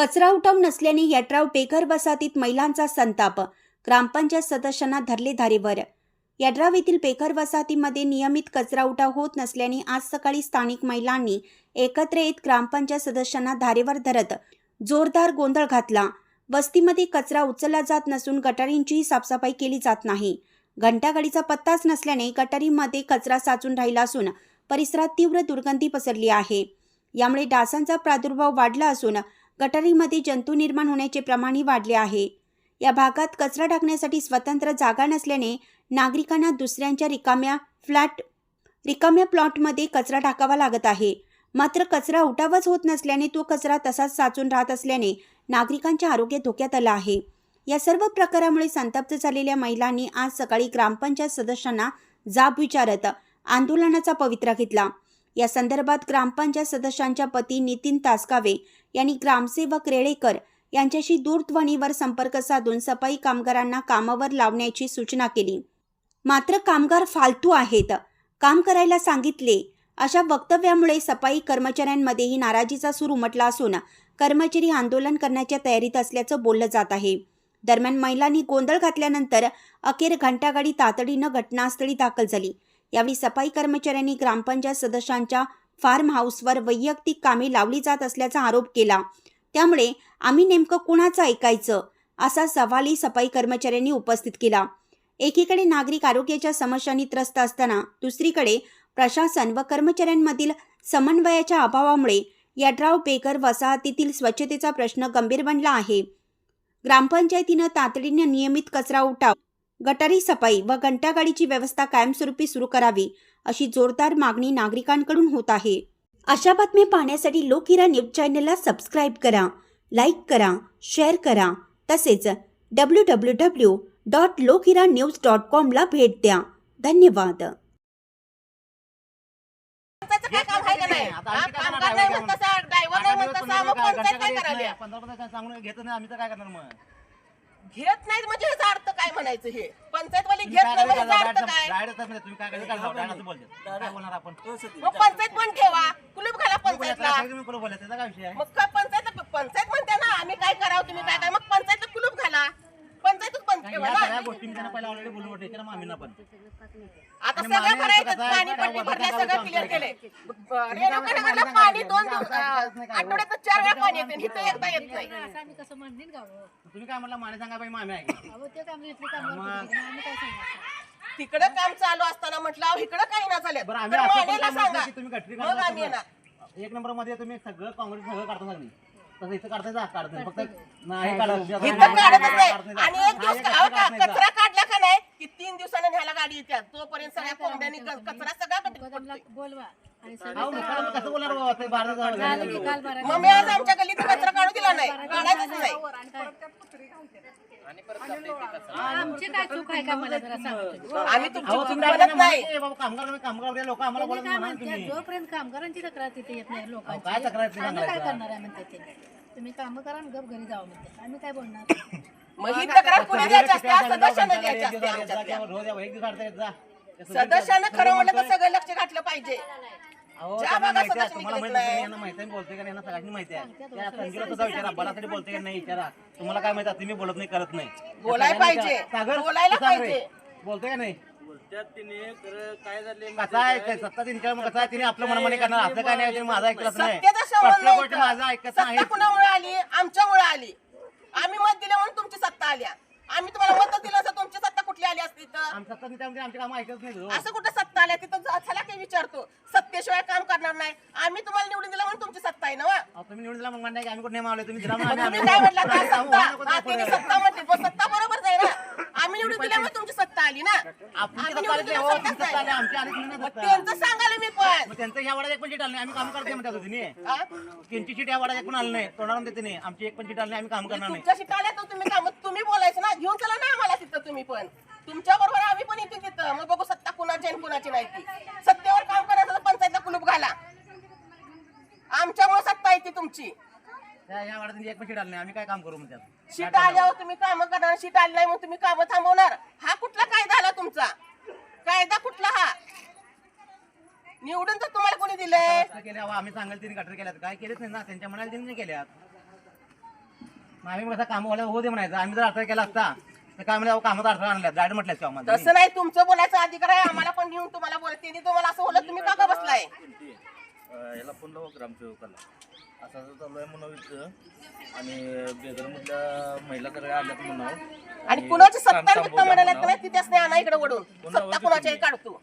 कचरा उठाव नसल्याने यड्राव बेघर वसाहतीत महिलांचा संताप. ग्रामपंचायत सदस्यांना धरले धारेवर. यड्राव येथील बेघर वसाहतीमध्ये नियमित कचरा उठाव होत नसल्याने आज सकाळी स्थानिक महिलांनी एकत्र येत ग्रामपंचायत सदस्यांना धारेवर धरत जोरदार गोंधळ घातला. वस्तीमध्ये कचरा उचलला जात नसून गटारींचीही साफसफाई केली जात नाही. घंटागाडीचा पत्ताच नसल्याने गटारीमध्ये कचरा साचून राहिला असून परिसरात तीव्र दुर्गंधी पसरली आहे. यामुळे डासांचा प्रादुर्भाव वाढला असून गटारीमध्ये जंतू निर्माण होण्याचे प्रमाणही वाढले आहे. या भागात कचरा टाकण्यासाठी स्वतंत्र जागा नसल्याने नागरिकांना दुसऱ्यांच्या रिकाम्या फ्लॅट रिकाम्या प्लॉटमध्ये कचरा टाकावा लागत आहे. मात्र कचरा उठावच होत नसल्याने तो कचरा तसाच साचून राहत असल्याने नागरिकांचे आरोग्य धोक्यात आलं आहे. या सर्व प्रकारामुळे संतप्त झालेल्या महिलांनी आज सकाळी ग्रामपंचायत सदस्यांना जाब विचारत आंदोलनाचा पवित्रा घेतला. या संदर्भात ग्रामपंचायत सदस्यांच्या पती नितीन तासकावे यांनी ग्रामसेवक रेळेकर यांच्याशी दूरध्वनीवर संपर्क साधून सफाई कामगारांना कामावर लावण्याची सूचना केली. मात्र कामगार फालतू आहेत. काम करायला सांगितले. अशा वक्तव्यामुळे सफाई कर्मचाऱ्यांमध्येही नाराजीचा सूर उमटला असून कर्मचारी आंदोलन करण्याच्या तयारीत असल्याचं बोललं जात आहे. दरम्यान महिलांनी गोंधळ घातल्यानंतर अखेर घंटागाडी तातडीनं घटनास्थळी दाखल झाली. यावेळी सफाई कर्मचाऱ्यांनी ग्रामपंचायत सदस्यांच्या फार्म हाऊसवर वैयक्तिक कामे लावली जात असल्याचा आरोप केला. त्यामुळे आम्ही नेमकं कुणाचं ऐकायचं? असा सवालही सफाई कर्मचाऱ्यांनी उपस्थित केला. एकीकडे नागरिक आरोग्याच्या समस्यांनी त्रस्त असताना दुसरीकडे प्रशासन व कर्मचाऱ्यांमधील समन्वयाच्या अभावामुळे यड्राव बेकर वसाहतीतील स्वच्छतेचा प्रश्न गंभीर बनला आहे. ग्रामपंचायतीनं तातडीने नियमित कचरा उठाव गटारी सफाई व घंटागाडीची व्यवस्था कायमस्वरूपी सुरू करावी अशी जोरदार मागणी नागरिकांकडून होत आहे. अशा बातम्या पाहण्यासाठी लोकहिरा न्यूज चॅनलला सबस्क्राईब करा लाईक करा शेअर करा. तसेच W W W dot Lokhira news dot कॉमला भेट द्या. धन्यवाद. पंधरा पंधरा सांगून घेत नाही? आम्ही तर काय करणार मग? घेत नाहीत म्हणजे ह्याचा अर्थ काय म्हणायचं हे पंचायतवाली घेत काय नाही म्हणजे? ह्याचा अर्थ काय तुम्ही काय? काय. काय बोलणार आपण मग पंचायत पण ठेवा कुलूप घाला पंचायतला बोलता, तुम्ही कोण बोलता? त्याचा काय विषय आहे मग का पंचायत पंचायत म्हणते ना आम्ही काय करावं तुम्ही काय काय मग पंचायतला कुलूप घाला पंचायतच बंद गोष्टी मी त्यांना पहिला ऑलरेडी बोलून वाटते मामींना पण. आता आणि सगळं मागे भरायचं कसं आहे, पाणी काय पट्टी वरती भरल्या काय सगळं वरती क्लिअर आमचं केलंय काय? रेणुकानगरला पाणी दोन दिवस आठवड्यात चार वेळा पाणी येते इथं एकदा येत नाही. आम्ही कसं म्हणतील गावं. तुम्ही काय म्हटलं माने सांगा बाई मामी आहे. अहो ते काम आम्ही काय सांगायचं तिकडं काम चालू असताना म्हटलं अहो, इकडं काही ना झालं बरं तर आम्ही असं पण मानेला काय म्हणतो सांगा. की तुम्ही गटरी मग येणार. एक नंबरमध्ये तुम्ही सगळं काँग्रेस सगळं काढता सगळी. तसं इथं काढता जा काढत नाही. फक्त नाही काढत इथं काढतच नाही काढत आणि एक दिवस. कचरा काढला का नाही की तीन दिवसाने न्यायला गाडी येते तोपर्यंत सगळ्या कोंबड्यांनी क- कचरा सगळा कचरा गोदामला बोलवा. आणि अहो, सगळं मग काय- कसं बोलणार बाबा ते बारा झालं जावं की काल बारा मग मी आज आमच्या गल्लीत कचरा काढू दिला नाही. काढायचंच नाही. आमची काय चूक आहे का मला जरा सांगा आम्ही तुमची अहो चूक तुम्ही म्हणत नाही. नाही. बाबा कामगार कामगार लोक आम्हाला बोलत काय म्हणा म्हणते तुम्ही. जोपर्यंत कामगारांची तक्रार तिथे येत नाही लोकांची. काय तक्रार आम्ही काय? करणार आहे म्हणते ते तुम्ही काम करा आणि गप घरी जावं म्हणते आम्ही काय बोलणार? मग ही तक्रार कुणी द्यायची असते? आज सदस्यानं द्यायची असते आमच्यातल्या सदस्यानं खरं म्हटलं तर सगळं माहिती बोलते का यांना सगळ्यांनी माहिती आहे. त्या संजूला सुद्धा विचारा बलासाठी बोलते का नाही विचारा तुम्हाला काय माहिती तुम्ही बोलत नाही करत नाही. बोलायला पाहिजे. सागर बोलायला तू सांग रे. पाहिजे. बोलतोय का नाही? कसं आहे सत्ता तिने मग कसं आहे तिने आपलं मनमानी करणार? असं काय नाही तिने माझं ऐकलंच नाही. गोष्ट माझं ऐकत कुणामुळे आली? आमच्यामुळे आली. आम्ही मत दिलं म्हणून तुमची सत्ता आल्या आम्ही तुम्हाला मत दिलं असं तुमची सत्ता कुठली आली असती तर आमच्या त्यामध्ये आमची कामं ऐकत नाही हो. असं कुठं सत्ता आल्या तिथं जा- चला विचारतो सत्तेशिवाय काम करणार नाही आम्ही तुम्हाला निवडून दिलं म्हणून तुमची सत्ता आहे ना वा? अहो, तुम्ही निवडून दिला मग म्हणणार की आम्ही कुठे नाही मावले तुम्ही दिला म्हणून मग आम्ही- तुम्ही काय म्हटलं आम्ही- सत्ता आम्ही- तिने सत्ता म्हटली पण सत्ता बरोबर आहे ना आम्ही निवडून दिल्यामुळे तुमची सत्ता आली ना आम्ही निवडून आली, दिलं हो, सत्ताच तुमची सत्ता आली, नाही. आमची आली नाही मग सत्ता. त्यांचं सांगायला मी मग त्यांचं ह्या वाड्यात एक पण सीट आली नाही. आम्ही काम करते म्हणतात हा? त्यांची सीट या वाड्यात एक पण आली नाही. तोंडावर देते नाही आमची एक पण सीट आली नाही. आम्ही काम करणार नाही. तुमच्या तर तुम्ही काम तुम्ही बोलायचं ना. घेऊन चला ना आम्हाला तिथं तुम्ही पण. तुमच्या बरोबर आम्ही पण येते तिथं. मग बघू सत्ता कुणाची आणि कुणाची नाही ती. सत्तेवर काम करायचं तर पंचायतला कुलूप घाला. आमच्यामुळे सत्ता येते तुमची. त्या ह्या वाड्यात एक पण सीट आली नाही. आम्ही काय काम करू म्हणतात शीट आल्यावर तुम्ही काम करणार. शीट आली नाही मग तुम्ही काम थांबवणार. हा कुठला कायदा आला तुमचा? कायदा कुठला हा? निवडून तर तुम्हाला कोणी दिलंय? केल्या आम्ही सांगाल तिने गटर केल्यात. काय केलेच नाही ना? त्यांच्या मनाला त्यांनी केल्यात. मग आम्ही कसं कामवाल्या हो दे म्हणायचं. आम्ही जर अडथळा केला असता तर काय म्हणजे कामात अडथळा आणला गाडी म्हटल्या किंवा आम्हाला. तसं नाही तुमचं बोलायचा अधिकार आहे. आम्हाला पण घेऊन तुम्हाला बोलते आणि तुम्हाला असं बोलत तुम्ही का का बसलाय? याला फोन लावा ग्रामसेवकाला असं असं चालू आहे म्हणून इथं. आणि बेदरमधल्या महिला सगळ्या आल्यात म्हणून. आणि कुणाची सत्ता बित्ता म्हणाल्या का नाही तिथेच नाही आणा इकडे वडून सत्ता कुणाच्याही काढतो.